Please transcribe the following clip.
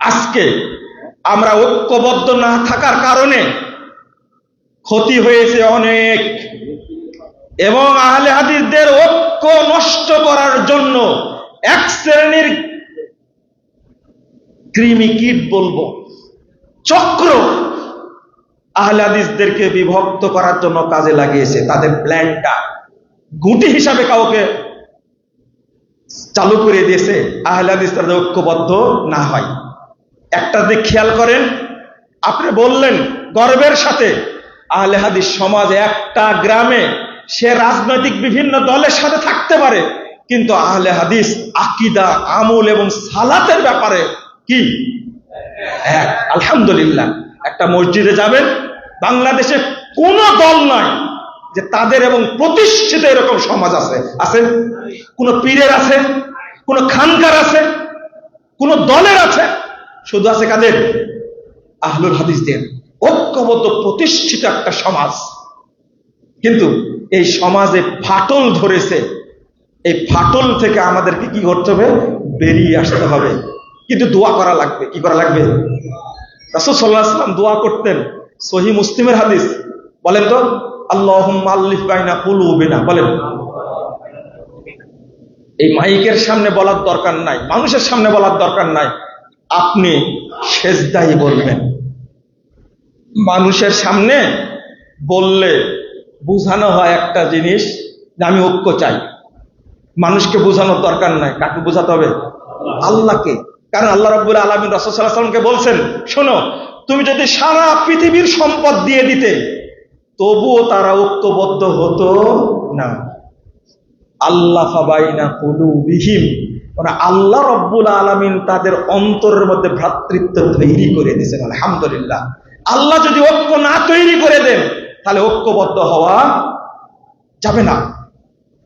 আজকে আমরা ঐক্যবদ্ধ না থাকার কারণে ক্ষতি হয়েছে অনেক। এবং আহলে হাদিসদের ঐক্য নষ্ট করার জন্য এক শ্রেণির কৃমি কীট বলব, চক্র আহলে হাদিসদেরকে বিভক্ত করার জন্য কাজে লাগিয়েছে। তাদের প্ল্যানটা গুটি হিসাবে কাউকে চালু করে দিয়েছে। আহলে হাদিস তাদের ঐক্যবদ্ধ না হয়। একটা দিক খেয়াল করেন, আপনি বললেন গর্বের সাথে, আহলে হাদিস সমাজ একটা গ্রামে সে রাজনৈতিক বিভিন্ন দলের সাথে থাকতে পারে, কিন্তু আহলে হাদিস আকিদা, আমল এবং সালাতের ব্যাপারে কি? এক, আলহামদুলিল্লাহ। একটা মসজিদে যাবেন, বাংলাদেশে কোন দল নয় যে তাদের এবং প্রতিষ্ঠিত এরকম সমাজ আছে। আছে? কোন পীরের আছে? কোন খানকার আছে? কোন দলের আছে? শুধু আছে কাদের? আহলুল হাদিসদের ঐক্যবদ্ধ, প্রতিষ্ঠিত একটা সমাজ। কিন্তু এই সমাজে ফাটল ধরেছে। এই ফাটল থেকে আমাদেরকে কি করতে হবে? বেরিয়ে আসতে হবে। কিন্তু দোয়া করা লাগবে। কি করা লাগবে? সাল্লাম দোয়া করতেন। সহি মুসলিমের হাদিস। বলেন তো, আল্লাহুম্মা আল্লিফ বাইনা কুলুবিনা। বলেন। এই মাইকের সামনে বলার দরকার নাই। মানুষের সামনে বলার দরকার নাই। আপনি সেজদাই বলবেন। মানুষের সামনে বললে বোঝানো হয় একটা জিনিস যে আমি ঐক্য চাই। মানুষকে বোঝানোর দরকার নাই, কাকে বোঝাতে হবে? আল্লাহকে। কারণ আল্লাহ রব্বুল আলমী রসদাল্লামকে বলছেন, শোনো, তুমি যদি সারা পৃথিবীর সম্পদ দিয়ে দিতে, তবুও তারা ঐক্যবদ্ধ হতো না। আল্লাহ ফাবাইনা কুলুবিহিম। মানে আল্লাহ রব্বুল আলমিন তাদের অন্তরের মধ্যে ভ্রাতৃত্ব তৈরি করে দিয়েছেন, আলহামদুলিল্লাহ। আল্লাহ যদি ঐক্য না তৈরি করে দেন, তাহলে ঐক্যবদ্ধ হওয়া যাবে না।